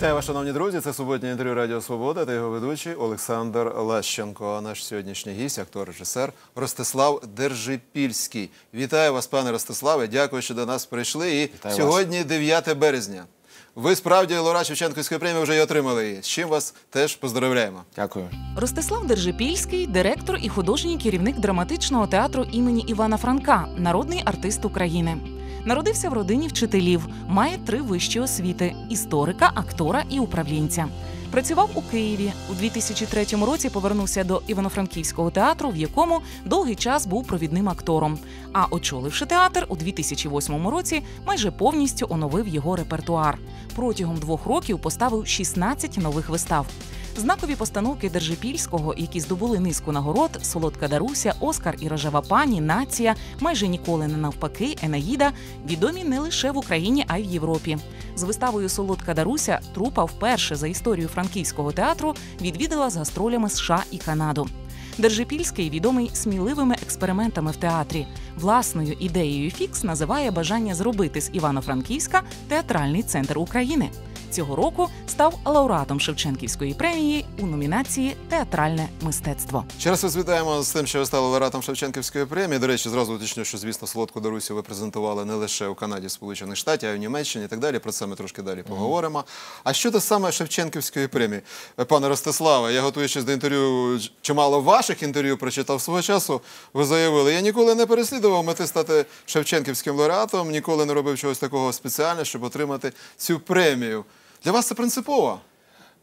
Вітаю вас, шановні друзі. Це суботнє інтерв'ю Радіо Свобода та його ведучий Олександр Лащенко. А наш сьогоднішній гість, актор, режисер Ростислав Держипільський. Вітаю вас, пане Ростиславе. Дякую, що до нас прийшли. І Вітаю сьогодні 9 березня. Ви справді лауреат Шевченківської премії вже й отримали її. З чим вас теж поздравляємо. Дякую. Ростислав Держипільський, директор і художній керівник драматичного театру імені Івана Франка, народний артист України. Народився в родині вчителів, має три вищі освіти: історика, актора і управлінця. Працював у Києві. У 2003 році повернувся до Івано-Франківського театру, в якому довгий час був провідним актором. А очоливши театр, у 2008 році майже повністю оновив його репертуар. Протягом двох років поставив 16 нових вистав. Знакові постановки Держипільського, які здобули низку нагород Солодка Даруся, Оскар і Рожева пані, Нація, майже ніколи не навпаки, Енаїда, відомі не лише в Україні, а й в Європі. З виставою Солодка Даруся трупа вперше за історію франківського театру відвідала з гастролями США і Канаду. Держипільський відомий сміливими експериментами в театрі. Власною ідеєю фікс називає бажання зробити з Івано-Франківська театральний центр України. Цього року став лауреатом Шевченківської премії у номінації Театральне мистецтво. Ще раз вас вітаємо з тим, що ви стали лауреатом Шевченківської премії. До речі, зразу уточню, що звісно солодку Дарусю ви презентували не лише у Канаді, Сполучених Штатів, а й в Німеччині і так далі. Про це ми трошки далі поговоримо. А щодо саме Шевченківської премії, пане Ростиславе, я готуючись до інтерв'ю, чимало ваших інтерв'ю прочитав свого часу. Ви заявили, я ніколи не переслідував мети стати Шевченківським лауреатом, ніколи не робив чогось такого спеціального, щоб отримати цю премію. Для вас це принципово.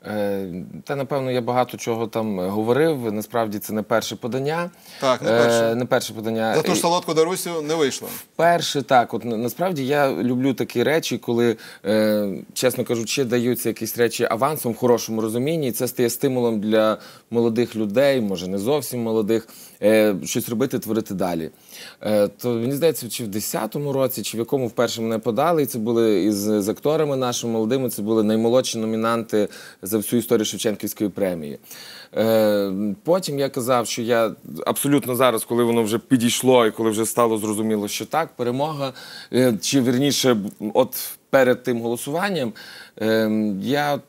Е, Та напевно я багато чого там говорив. Насправді це не перше подання. Так, не перше. Е, не перше подання. За ту ж солодку Дарусю не вийшло. Перше, так. От насправді я люблю такі речі, коли, е, чесно кажучи, даються якісь речі авансом в хорошому розумінні, і це стає стимулом для молодих людей, може не зовсім молодих, е, щось робити, творити далі. Е, то мені здається, чи в 10-му році, чи в якому вперше мене подали, і це були із з акторами нашими молодими, це були наймолодші номінанти за всю історію Шевченківської премії. Е, потім я казав, що я абсолютно зараз, коли воно вже підійшло і коли вже стало зрозуміло, що так, перемога, чи вірніше, от перед тим голосуванням, е, я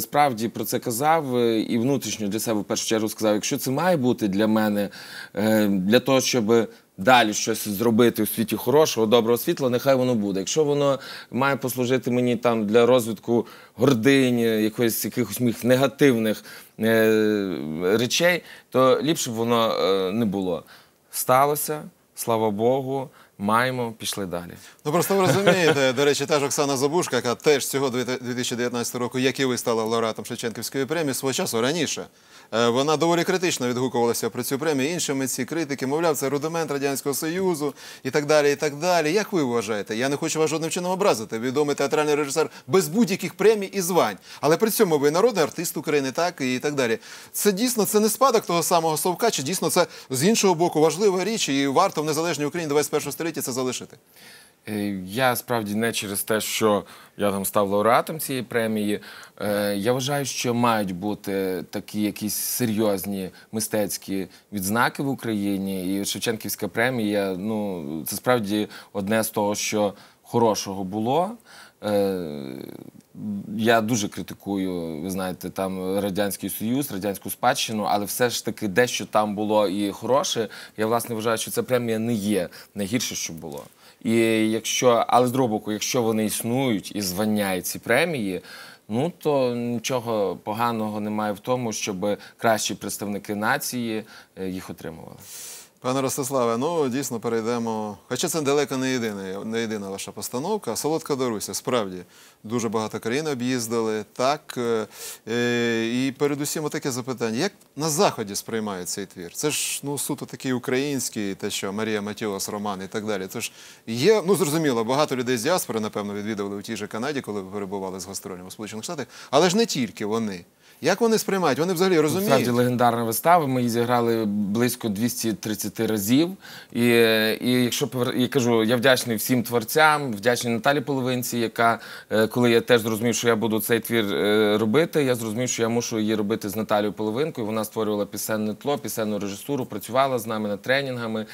справді про це казав е, і внутрішньо для себе в першу чергу сказав, якщо це має бути для мене, е, для того, щоб далі щось зробити у світі хорошого, доброго світла, нехай воно буде. Якщо воно має послужити мені там для розвитку гордині, якоїсь якихось моїх негативних е, речей, то ліпше б воно е, не було. Сталося, слава Богу, маємо, пішли далі. Ну просто ви розумієте, до речі, та ж Оксана Забушка, яка теж цього 2019 року, як і ви стала лауреатом Шевченківської премії, свого часу раніше. е, Вона доволі критично відгукувалася про цю премію. Інші митці критики, мовляв, це рудимент Радянського Союзу і так далі. і так далі. Як ви вважаєте? Я не хочу вас жодним чином образити. Відомий театральний режисер без будь-яких премій і звань. Але при цьому ви народний артист України, так і так далі. Це дійсно це не спадок того самого Совка, чи дійсно це з іншого боку важлива річ, і варто в незалежній Україні 21 століття це залишити. Е, Я справді не через те, що я там став лауреатом цієї премії. Е, Я вважаю, що мають бути такі якісь серйозні мистецькі відзнаки в Україні. І Шевченківська премія ну, це справді одне з того, що хорошого було. Е, Я дуже критикую, ви знаєте, там Радянський Союз, радянську спадщину, але все ж таки дещо там було і хороше. Я власне вважаю, що ця премія не є найгірше, що було. І якщо, але з другого боку, якщо вони існують і звання ці премії, ну то нічого поганого немає в тому, щоб кращі представники нації е, їх отримували. Пане Ростиславе, ну дійсно перейдемо. Хоча це далеко не єдина, не єдина ваша постановка. Солодка Доруся, справді дуже багато країн об'їздили. Так е, е, і передусім отаке запитання: як на заході сприймають цей твір? Це ж ну суто такий український, те, що Марія Матіос, Роман і так далі. Це ж є, ну зрозуміло, багато людей з діаспори, напевно, відвідували у тій же Канаді, коли перебували з гастролями у Сполучених Штатах, але ж не тільки вони. Як вони сприймають? Вони взагалі розуміють? Справді легендарна вистава. Ми її зіграли близько 230 разів. І, і якщо я кажу, я вдячний всім творцям, вдячний Наталі Половинці, яка, е, коли я теж зрозумів, що я буду цей твір е, робити, я зрозумів, що я мушу її робити з Наталією Половинкою. Вона створювала пісенне тло, пісенну режисуру, працювала з нами над тренінгами.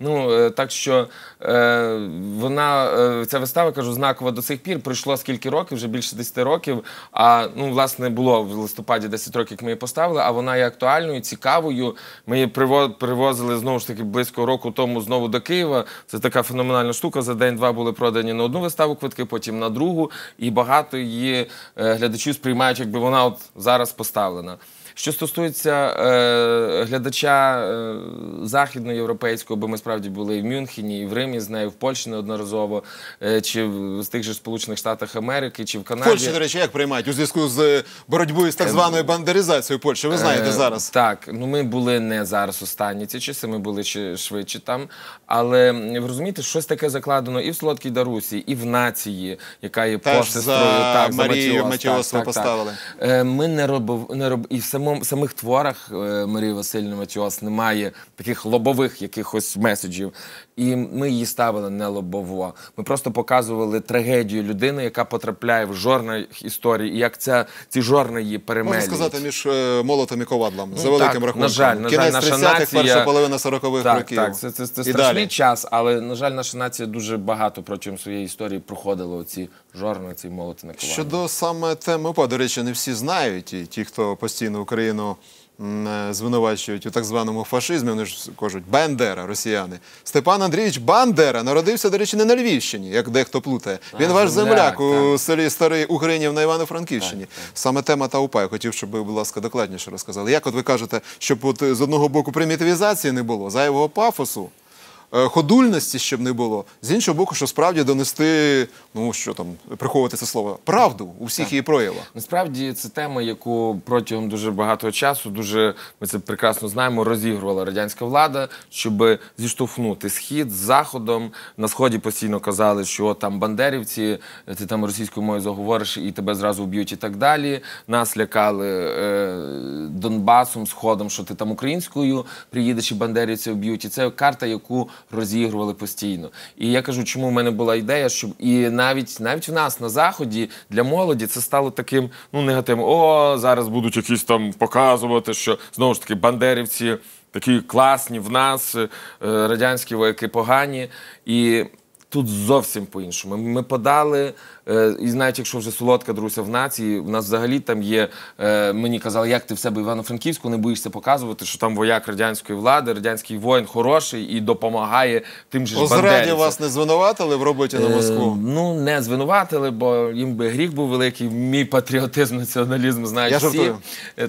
Ну е, так що е, вона е, ця вистава кажу знакова до сих пір. Пройшло скільки років, вже більше 10 років. А ну власне було в листопаді 10 років, як ми її поставили. А вона є актуальною, цікавою. Ми її привозили знову ж таки близько року тому знову до Києва. Це така феноменальна штука. За день-два були продані на одну виставу квитки, потім на другу. І багато її е, глядачів сприймають, якби вона от зараз поставлена. Що стосується е, глядача е, західноєвропейського, бо ми справді були і в Мюнхені, і в Римі з нею, в Польщі неодноразово, е, чи в з тих же Сполучених Штатах Америки, чи в Канаді. Польщі, до речі, як приймають у зв'язку з боротьбою з так званою бандеризацією Польщі? Ви знаєте Е, зараз. Так, ну ми були не зараз останні ці часи, ми були ще швидше там. Але ви розумієте, щось таке закладено і в Солодкій Дарусі, і в нації, яка є посестрою. за так, Марію Матіос, Матіос ви так, так, так. поставили. Е, Ми не робив, не роб... і в самому самих творах е, Марії Васильівни Матіос немає таких лобових якихось меседжів. І ми її ставили не лобово. Ми просто показували трагедію людини, яка потрапляє в жорна історії, і як ця ці жорна її Можна сказати, між е, молотом і ковадлом, за Ну, великим так, рахунком. На жаль, на жаль, наша 30-х, нація... перша половина 40-х так, років. Так, це, це, це страшний далі. час, але, на жаль, наша нація дуже багато протягом своєї історії проходила оці жорна, ці молоти на ковадлі. Щодо саме теми до речі, не всі знають, і ті, хто постійно Україну е, звинувачують у так званому фашизмі, вони ж кажуть Бандера, росіяни. Степан Андрійович Бандера народився, до речі, не на Львівщині, як дехто плутає. Він А, ваш земляк, у так. селі Старий Угринів на Івано-Франківщині. Саме тема та УПА. Я хотів, щоб ви, будь ласка, докладніше розказали. Як от ви кажете, щоб от з одного боку примітивізації не було, зайвого пафосу, ходульності, щоб не було. З іншого боку, що справді донести, ну що там, приховувати це слово, правду у всіх її проявах. Насправді це тема, яку протягом дуже багато часу, дуже ми це прекрасно знаємо, розігрувала радянська влада, щоб зіштовхнути схід з заходом. На сході постійно казали, що там бандерівці, ти там російською мовою заговориш і тебе зразу вб'ють і так далі. Нас лякали е, Донбасом, сходом, що ти там українською приїдеш і бандерівці вб'ють. І це карта, яку розігрували постійно. І я кажу, чому в мене була ідея, щоб і навіть навіть в нас на заході для молоді це стало таким ну негативом. О, зараз будуть якісь там показувати, що знову ж таки бандерівці такі класні в нас, е, радянські вояки погані. І тут зовсім по-іншому. Ми, подали, е, і навіть якщо вже солодка друся в нації, в нас взагалі там є. Е, мені казали, як ти в себе Івано-Франківську не боїшся показувати, що там вояк радянської влади, радянський воїн хороший і допомагає тим же ж бандерівцям. вас не звинуватили в роботі на Москву? Е, Ну, не звинуватили, бо їм би гріх був великий. Мій патріотизм, націоналізм знають Я всі.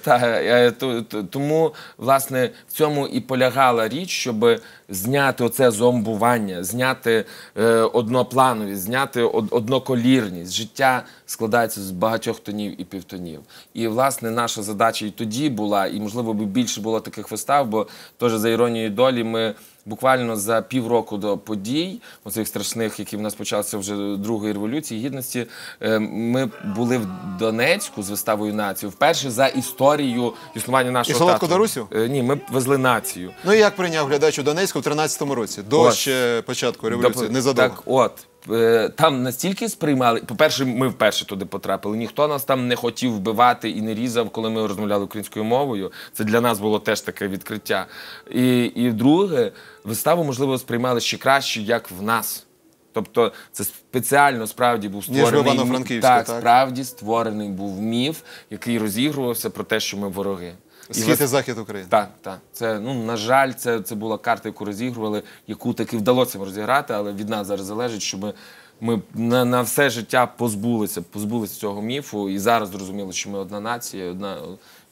Та, то- то- тому, власне, в цьому і полягала річ, щоб зняти оце зомбування, зняти е, одноплановість, зняти од- одноколірність. Життя складається з багатьох тонів і півтонів. І, власне, наша задача і тоді була, і, можливо, би більше було таких вистав, бо теж за іронією долі ми буквально за півроку до подій, оцих страшних, які в нас почалися вже другої революції гідності, е, ми були в Донецьку з виставою націю вперше за історію існування нашого І Солодку. Дарусю? Е, Ні, ми везли націю. Ну і як прийняв глядач у Донецьку в 13-му році, до ще початку революції, незадовго. Так, от. Е, Там настільки сприймали. По-перше, ми вперше туди потрапили. Ніхто нас там не хотів вбивати і не різав, коли ми розмовляли українською мовою. Це для нас було теж таке відкриття. І, і друге, виставу, можливо, сприймали ще краще, як в нас. Тобто це спеціально справді був створений Івано-Франківську, так, так? справді створений був міф, який розігрувався про те, що ми вороги. Схід і захід України. так, так. Це ну на жаль, це, це була карта, яку розігрували, яку таки вдалося розіграти, але від нас зараз залежить, щоб ми на, на все життя позбулися, позбулися цього міфу, і зараз зрозуміли, що ми одна нація, одна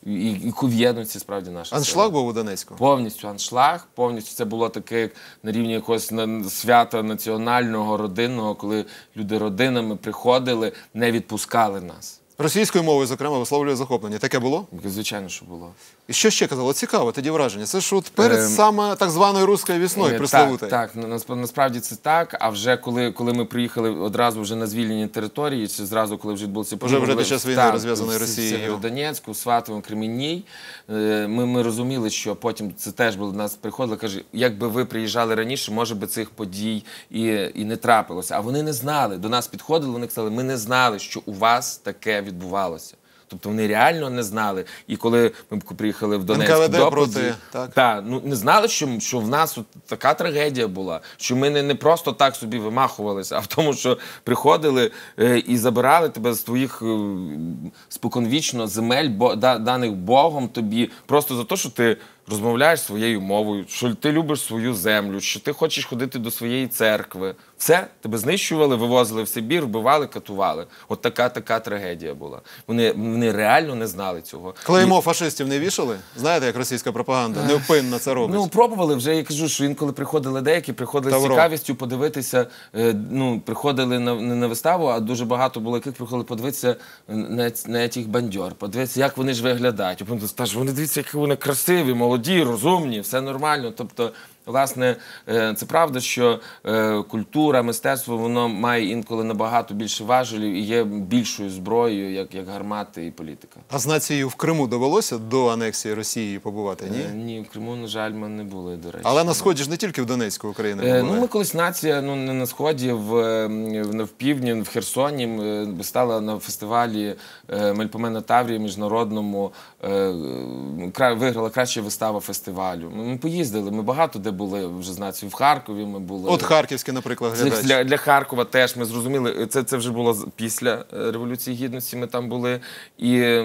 і, і в справді наша сила. Аншлаг був у Донецьку. Повністю аншлаг, повністю це було таке як на рівні якогось на- свята національного, родинного, коли люди родинами приходили, не відпускали нас. Російською мовою, зокрема, висловлює захоплення. Таке було? Звичайно, що було. І що ще казало? Цікаво, тоді враження. Це ж от перед Ем, саме так званою руською весною Е, пресловутою. Так, так насп- насправді це так. А вже коли, коли ми приїхали одразу вже на звільнені території, чи зразу, коли вже відбулися Вже- події, вже під час війни так, розв'язаної в Росією. Сєвєродонецьку, Сватовому, Кремінній, е, ми, ми розуміли, що потім це теж було до нас приходило. Каже, якби ви приїжджали раніше, може би цих подій і, і не трапилося. А вони не знали. До нас підходили, вони казали, ми не знали, що у вас таке відбувалося. Тобто вони реально не знали. І коли ми приїхали в Донецьк НКВД доповіді, проти, так? та, ну не знали, що, що в нас от така трагедія була, що ми не, не просто так собі вимахувалися, а в тому, що приходили е, і забирали тебе з твоїх е, споконвічно земель, бо, да, даних Богом тобі, просто за те, що ти розмовляєш своєю мовою, що ти любиш свою землю, що ти хочеш ходити до своєї церкви. Все, тебе знищували, вивозили в Сибір, вбивали, катували. От така така трагедія була. Вони, вони реально не знали цього. Клеймо фашистів не вішали? Знаєте, як російська пропаганда невпинно це робить. Ну, пробували вже. Я кажу, що інколи приходили деякі, приходили Тавро. з цікавістю подивитися. е, Ну, приходили на не на виставу, а дуже багато було яких приходили подивитися на, на тих бандьор, подивитися, як вони ж виглядають. А потім скажуть, вони дивіться, які вони красиві, молоді, розумні, все нормально. Тобто. Власне, е, це правда, що е, культура, мистецтво воно має інколи набагато більше важелів і є більшою зброєю, як, як гармати і політика. А з нацією в Криму довелося до анексії Росії побувати? Ні? Е, Ні, в Криму, на жаль, ми не були, до речі. Але на сході ж не тільки в Донецьку України були. Ну, ми колись нація, ну не на сході, в, в, півдні, в Херсоні стала на фестивалі Мельпомена Таврії міжнародному, виграла краща вистава фестивалю. Ми поїздили, ми багато де були вже з нацією. В Харкові ми були. От Харківський, наприклад, глядач. для, для Харкова теж ми зрозуміли, це, це вже було після е, Революції Гідності. Ми там були. І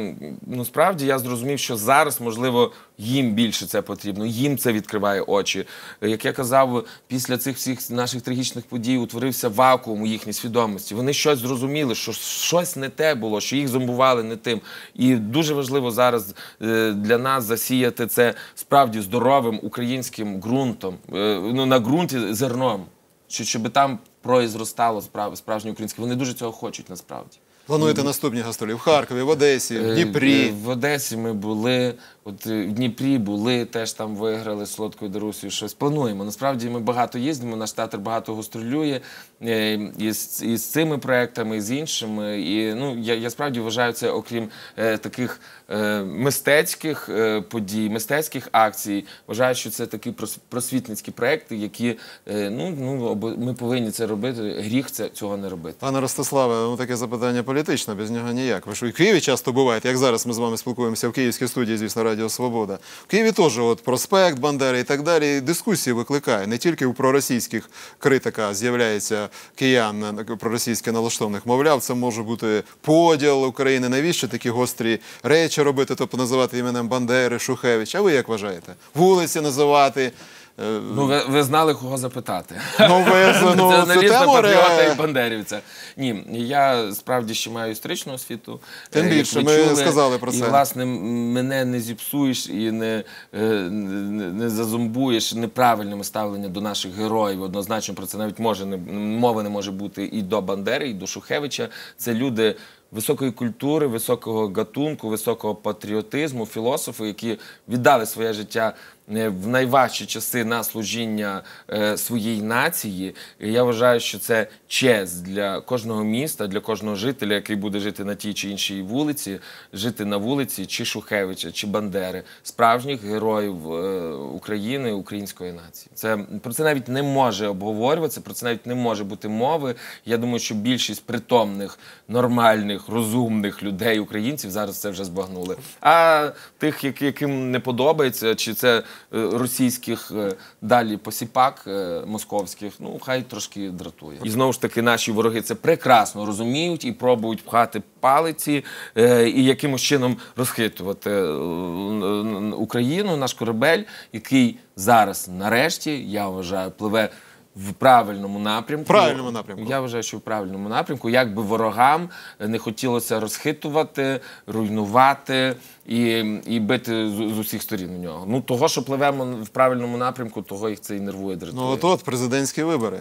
ну, справді я зрозумів, що зараз, можливо, їм більше це потрібно, їм це відкриває очі. Як я казав, після цих всіх наших трагічних подій утворився вакуум у їхній свідомості. Вони щось зрозуміли, що щось не те було, що їх зомбували не тим. І дуже важливо зараз е, для нас засіяти це справді здоровим українським ґрунтом, е, ну на ґрунті зерном щоб там произростало справ, справжнє українське. Вони дуже цього хочуть насправді. Плануєте наступні гастролі в Харкові, в Одесі, в Е, Дніпрі. е, В Одесі ми були, от е, в Дніпрі були, теж там виграли солодкою Дарусею щось. Плануємо. Насправді ми багато їздимо, наш театр багато гастролює е, і з, і з цими проектами, і з іншими. І ну, я, я справді вважаю це, окрім е, таких е, мистецьких е, подій, мистецьких акцій, вважаю, що це такі просвітницькі проекти, які е, ну, ну, ми повинні це робити. Гріх це, цього не робити. Пане Ростиславе, ну таке запитання політичне, без нього ніяк. Ви і в Києві часто буваєте, як зараз ми з вами спілкуємося в Київській студії, звісно, Радіо Свобода. В Києві теж от проспект Бандери і так далі дискусії викликає. Не тільки у проросійських критика з'являється киян е, проросійськи налаштованих. Мовляв, це може бути поділ України. Навіщо такі гострі речі робити, тобто називати іменем Бандери, Шухевич? А ви як вважаєте? Вулиці називати? Е, Ну, ви, ви знали, кого запитати. Ну, ви ну, Націоналіста, тему патріота і бандерівця. Ні, я справді ще маю історичну освіту. Тим Е, більше, ми чули. сказали про І, це. власне, мене не зіпсуєш і не, е, не, не зазомбуєш неправильними ставлення до наших героїв. Однозначно про це навіть може не мови не може бути і до Бандери, і до Шухевича. Це люди. Високої культури, високого гатунку, високого патріотизму, філософи, які віддали своє життя в найважчі часи на служіння е, своїй нації. Я вважаю, що це честь для кожного міста, для кожного жителя, який буде жити на тій чи іншій вулиці, жити на вулиці чи Шухевича, чи Бандери, справжніх героїв е, України, української нації. Це про це навіть не може обговорюватися, про це навіть не може бути мови. Я думаю, що більшість притомних, нормальних, розумних людей, українців зараз це вже збагнули. А тих, яким не подобається, чи це е, російських е, далі посіпак е, московських, ну хай трошки дратує. І знову ж таки, наші вороги це прекрасно розуміють і пробують пхати палиці е, і якимось чином розхитувати е, Україну, наш корабель, який зараз, нарешті, я вважаю, пливе. В правильному напрямку. Правильному напрямку. Я вважаю, що в правильному напрямку, як би ворогам не хотілося розхитувати, руйнувати і, і бити з, з усіх сторін у нього. Ну того, що пливемо в правильному напрямку, того їх це і нервує, дратує. Ну от от президентські вибори.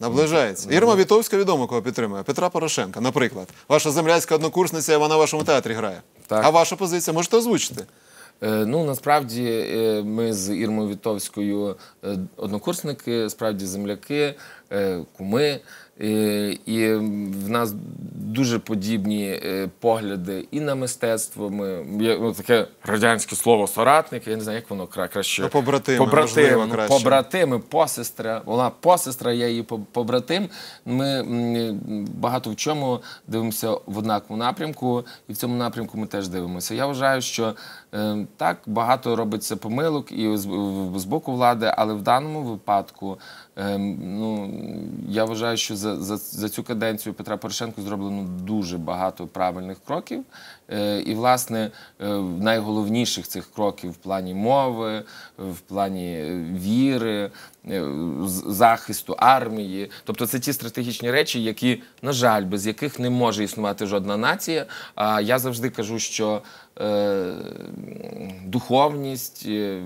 Наближається. Ірма Вітовська відомо кого підтримує. Петра Порошенка, наприклад. Ваша земляцька однокурсниця, вона в вашому театрі грає. Так. А ваша позиція можете озвучити? Е, Ну насправді е, ми з Ірмою Вітовською е, однокурсники, справді земляки, куми. І в нас дуже подібні погляди і на мистецтво. Ми є ну, таке радянське слово соратник. Я не знаю, як воно краще Ну, побратими, побратими, можливо, ну, краще. побратими, посестра. Вона посестра, я її по- побратим. Ми багато в чому дивимося в однаковому напрямку, і в цьому напрямку ми теж дивимося. Я вважаю, що так багато робиться помилок і з, боку влади, але в даному випадку. е, Ну, я вважаю, що за, за, за цю каденцію Петра Порошенка зроблено дуже багато правильних кроків. Е, І, власне, е, найголовніших цих кроків в плані мови, в плані е, віри, захисту армії. Тобто це ті стратегічні речі, які, на жаль, без яких не може існувати жодна нація. А я завжди кажу, що духовність, е,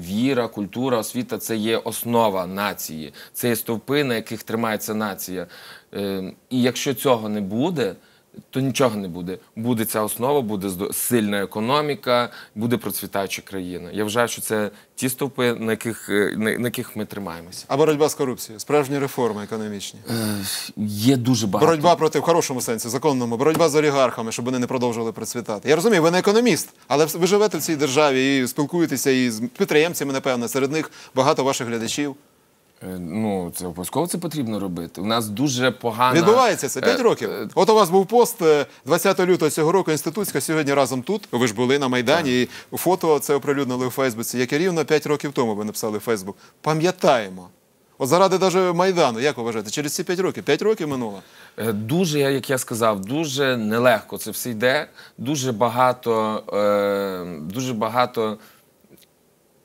віра, культура, освіта це є основа нації, це є стовпи, на яких тримається нація. Е, І якщо цього не буде, то нічого не буде. Буде ця основа, буде сильна економіка, буде процвітаюча країна. Я вважаю, що це ті стовпи, на яких, е, на, на яких ми тримаємося. А боротьба з корупцією, справжні реформи економічні. Е, Є дуже багато. Боротьба проти в хорошому сенсі, законному, боротьба з олігархами, щоб вони не продовжували процвітати. Я розумію, ви не економіст, але ви живете в цій державі і спілкуєтеся із підприємцями, напевно, серед них багато ваших глядачів. Е, Ну, це обов'язково це потрібно робити. У нас дуже погана... Відбувається це 5 Е, років. е, От у вас був пост е, 20 лютого цього року. Інститутська сьогодні разом тут. Ви ж були на майдані. І фото це оприлюднили у Фейсбуці. Яке рівно 5 років тому ви написали в Фейсбук. Пам'ятаємо. От заради даже майдану, як ви вважаєте, через ці 5 років? 5 років минуло. Е, Дуже, як я сказав, дуже нелегко це все йде. Дуже багато, е, дуже багато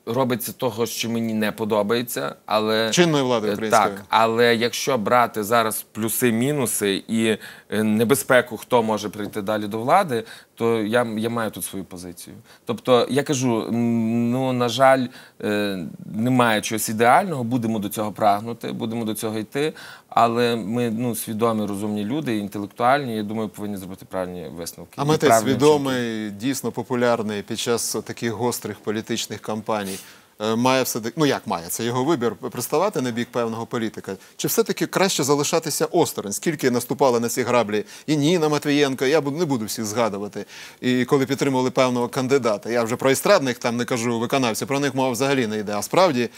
робиться того, що мені не подобається, але Чинної влади Е, української. Так, але якщо брати зараз плюси-мінуси і е, небезпеку, хто може прийти далі до влади, то я, я маю тут свою позицію. Тобто, я кажу, ну на жаль, е, немає чогось ідеального, будемо до цього прагнути, будемо до цього йти. Але ми ну, свідомі, розумні люди, інтелектуальні, я думаю, повинні зробити правильні висновки. А І митець правильні відомий, дійсно популярний під час таких гострих політичних кампаній. е, Має все ну як має це його вибір приставати на бік певного політика. Чи все-таки краще залишатися осторонь? Скільки наступали на ці граблі і Ніна Матвієнко, я не буду всіх згадувати. І коли підтримували певного кандидата. Я вже про естрадних там не кажу виконавців, про них мова взагалі не йде. А справді,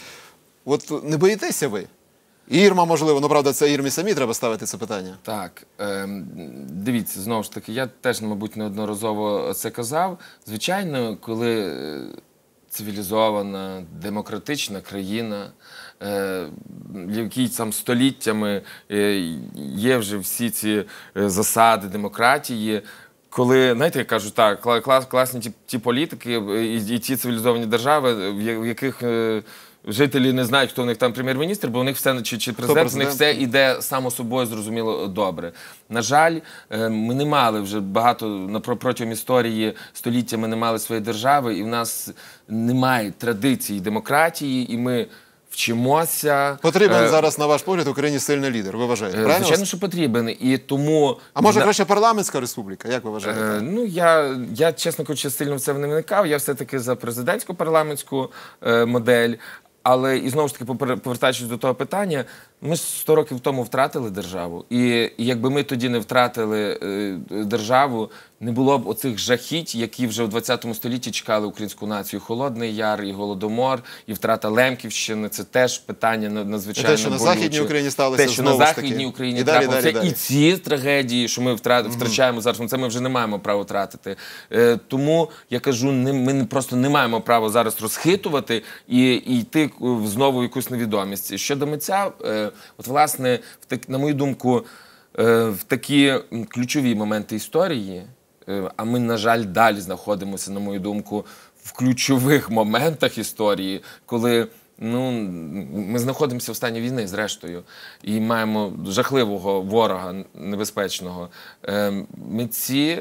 от не боїтеся ви? Ірма, можливо, ну правда, це Ірмі самі треба ставити це питання. Так, ем, дивіться, знову ж таки, я теж, мабуть, неодноразово це казав. Звичайно, коли е, цивілізована, демократична країна, е, в якій там століттями е, є вже всі ці е, засади демократії. Коли, знаєте, я кажу, так, клас, класні ті, ті політики і, і ті цивілізовані держави, в яких жителі не знають, хто в них там прем'єр-міністр, бо у них все чи, чи президент, у них все іде само собою зрозуміло добре. На жаль, е, ми не мали вже багато на- протягом історії століття ми не мали своєї держави, і в нас немає традиції демократії, і ми вчимося. Потрібен Е, зараз, на ваш погляд, Україні сильний лідер. Ви вважаєте? е, Правильно? Звичайно, що потрібен. І тому А може на- краще парламентська республіка? Як ви вважаєте? Е, ну, я, я, чесно кажучи, сильно в це не вникав. Я все-таки за президентську парламентську е, модель. Але і знову ж таки, повертаючись до того питання, ми ж 100 років тому втратили державу. І, якби ми тоді не втратили е, державу, не було б оцих жахіть, які вже в 20 столітті чекали українську націю. Холодний Яр, і Голодомор, і втрата Лемківщини. Це теж питання на- надзвичайно те, що на. Західній Україні сталося те, що знову на таки. Західній Україні І далі, далі, далі. і ці трагедії, що ми втра- втрачаємо зараз, ну, це ми вже не маємо права втратити. Е, тому я кажу, не, ми просто не маємо права зараз розхитувати і, і йти в знову в якусь невідомість. Щодо митця, е, от власне, на мою думку, е, в такі ключові моменти історії, е, а ми, на жаль, далі знаходимося, на мою думку, в ключових моментах історії, коли. Ну, ми знаходимося в стані війни, зрештою, і маємо жахливого ворога небезпечного. Е, Митці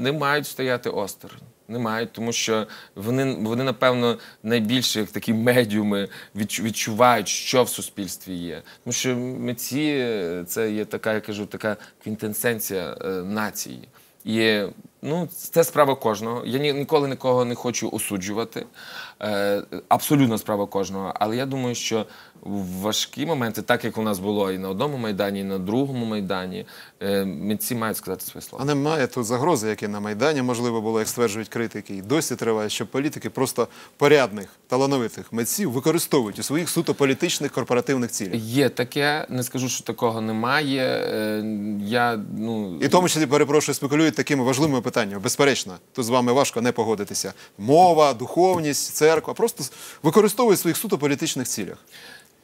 не мають стояти осторонь. Не мають, тому що вони, вони напевно, найбільше як такі медіуми відчувають, що в суспільстві є. Тому що митці е, це є така, я кажу, така квінтенсенція е, нації. І ну, це справа кожного. Я ні, ніколи нікого не хочу осуджувати. Е, абсолютно справа кожного. Але я думаю, що важкі моменти, так як у нас було і на одному майдані, і на другому майдані, е, митці мають сказати своє слово. А немає тут загрози, які на Майдані, можливо, було, як стверджують критики, і досі триває, що політики просто порядних, талановитих митців використовують у своїх суто політичних корпоративних цілях. Є таке, не скажу, що такого немає. Е, Я ну І тому числі, перепрошую, спекулюють такими важливими питаннями. Безперечно, тут з вами важко не погодитися. Мова, духовність, церква просто використовують в своїх суто політичних цілях.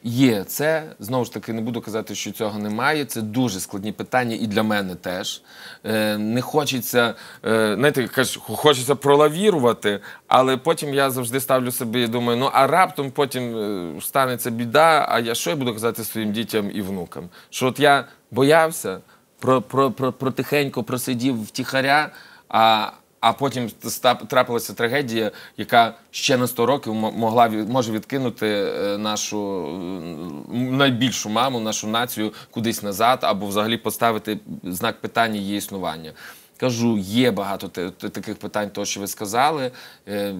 Є це знову ж таки не буду казати, що цього немає. Це дуже складні питання і для мене теж. Е, не хочеться, е, знаєте, кажуть, хочеться пролавірувати, але потім я завжди ставлю собі і думаю, ну а раптом потім е, станеться біда. А я що я буду казати своїм дітям і внукам? Що от я боявся, про, про, про, про тихенько просидів втіхаря, а. А потім трапилася трагедія, яка ще на 100 років мо- могла може відкинути е, нашу найбільшу маму, нашу націю кудись назад, або взагалі поставити знак питання її існування. Кажу, є багато таких питань, того, що ви сказали. Е,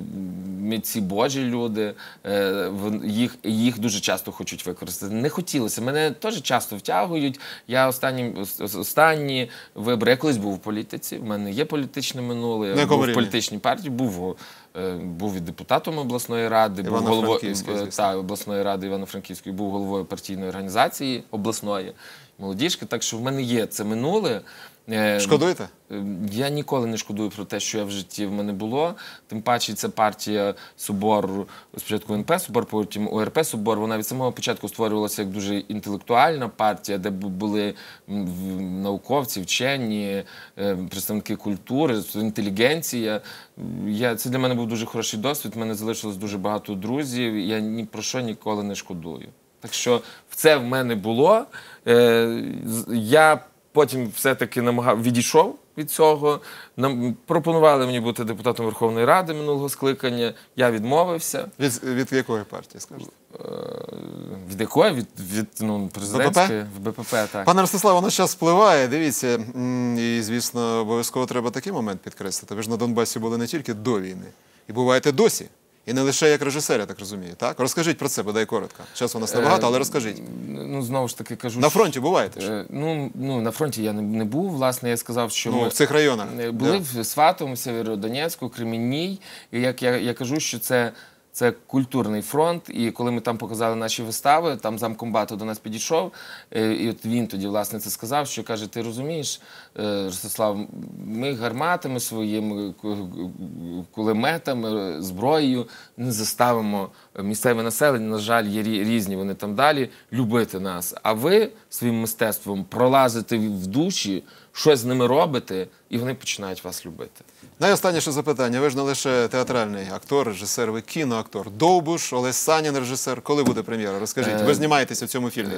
Митці Божі люди, е, їх, їх дуже часто хочуть використати. Не хотілося. Мене теж часто втягують. Я останні, останні вибори. Я колись був у політиці. В мене є політичне минуле. Я був в політичній партії, був, е, був і депутатом обласної ради, був головою та, обласної ради Івано-Франківської, був головою партійної організації обласної молодіжки. Так що в мене є це минуле. Е, Шкодуєте? Е, Я ніколи не шкодую про те, що я в житті в мене було. Тим паче, ця партія Собор, спочатку НП Собор, потім ОРП Собор. Вона від самого початку створювалася як дуже інтелектуальна партія, де бу- були науковці, вчені, е, представники культури, інтелігенція. Я, це для мене був дуже хороший досвід. У мене залишилось дуже багато друзів. Я ні про що ніколи не шкодую. Так що це в мене було. Я потім все-таки намагав відійшов від цього. Нам пропонували мені бути депутатом Верховної Ради минулого скликання. Я відмовився. Від, від якої партії, скажете? Е, Від якої? Від, від ну, президентської в БПП, так. Пане Ростиславе, воно час впливає. Дивіться, і звісно, обов'язково треба такий момент підкреслити. Ви ж на Донбасі були не тільки до війни, і буваєте досі. І не лише як режисер, я так розумію. Так? Розкажіть про це, бодай коротко. Часу у нас небагато, але розкажіть. Ну, знову ж таки кажу. На фронті буваєте ж? Е, Ну, ну, на фронті я не, не був. Власне, я сказав, що Ну, ми в цих районах. е, були Да. в Сватому, Сєвєродонецьку, Кремінній. І як я, я кажу, що це, це культурний фронт. І коли ми там показали наші вистави, там замкомбату до нас підійшов. е, І от він тоді, власне, це сказав, що каже: ти розумієш, е, Ростислав, ми гарматами своїми, кулеметами, зброєю не заставимо місцеве населення, на жаль, є рі- різні вони там далі, любити нас. А ви своїм мистецтвом пролазите в душі, щось з ними робите, і вони починають вас любити. Найостанніше запитання. Ви ж не лише театральний актор, режисер, ви кіноактор. Довбуш, Олесь Санін, режисер. Коли буде прем'єра? Розкажіть. Ви знімаєтеся в цьому фільмі.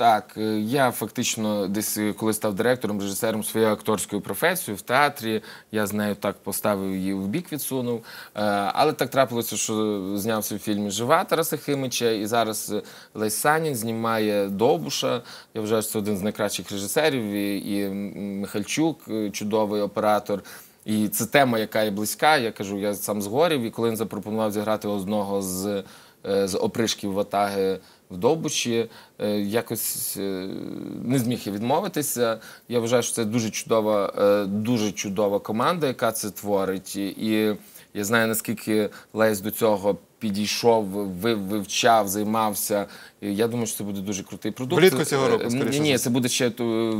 Так, е, я фактично десь е, коли став директором, режисером своєю акторською професією в театрі, я з нею так поставив її в бік відсунув. Е, Але так трапилося, що знявся в фільмі Жива Тараса Химича, і зараз Лесь Санін знімає Довбуша. Я вважаю, що це один з найкращих режисерів, і, Михальчук, чудовий оператор. І це тема, яка є близька. Я кажу, я сам згорів, і коли він запропонував зіграти одного з, з опришків Ватаги в е, якось е, не зміг я відмовитися. Я вважаю, що це дуже чудова, е, дуже чудова команда, яка це творить. І- І я знаю, наскільки Лесь до цього підійшов, ви- вивчав, займався. Я думаю, що це буде дуже крутий продукт. Влітку цього року, скоріше Ні, це буде ще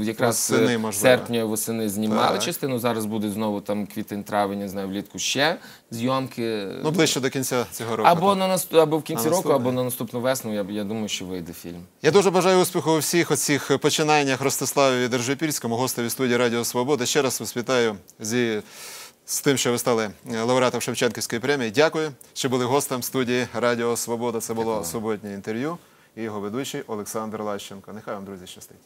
якраз Восени, е, серпня, восени знімали Так. частину. Зараз буде знову там квітень, травень, не знаю, влітку ще зйомки. Ну, ближче до кінця цього року. або на наст... або в кінці На року, або на наступну весну. Я, я думаю, що вийде фільм. Я дуже бажаю успіху у всіх оцих починаннях Ростиславі Держипільському, гостеві студії Радіо Свобода. Ще раз вас вітаю зі з тим, що ви стали е, лауреатом Шевченківської премії. Дякую, що були гостем студії Радіо Свобода. Це було суботнє інтерв'ю і його ведучий Олександр Лащенко. Нехай вам, друзі, щастить.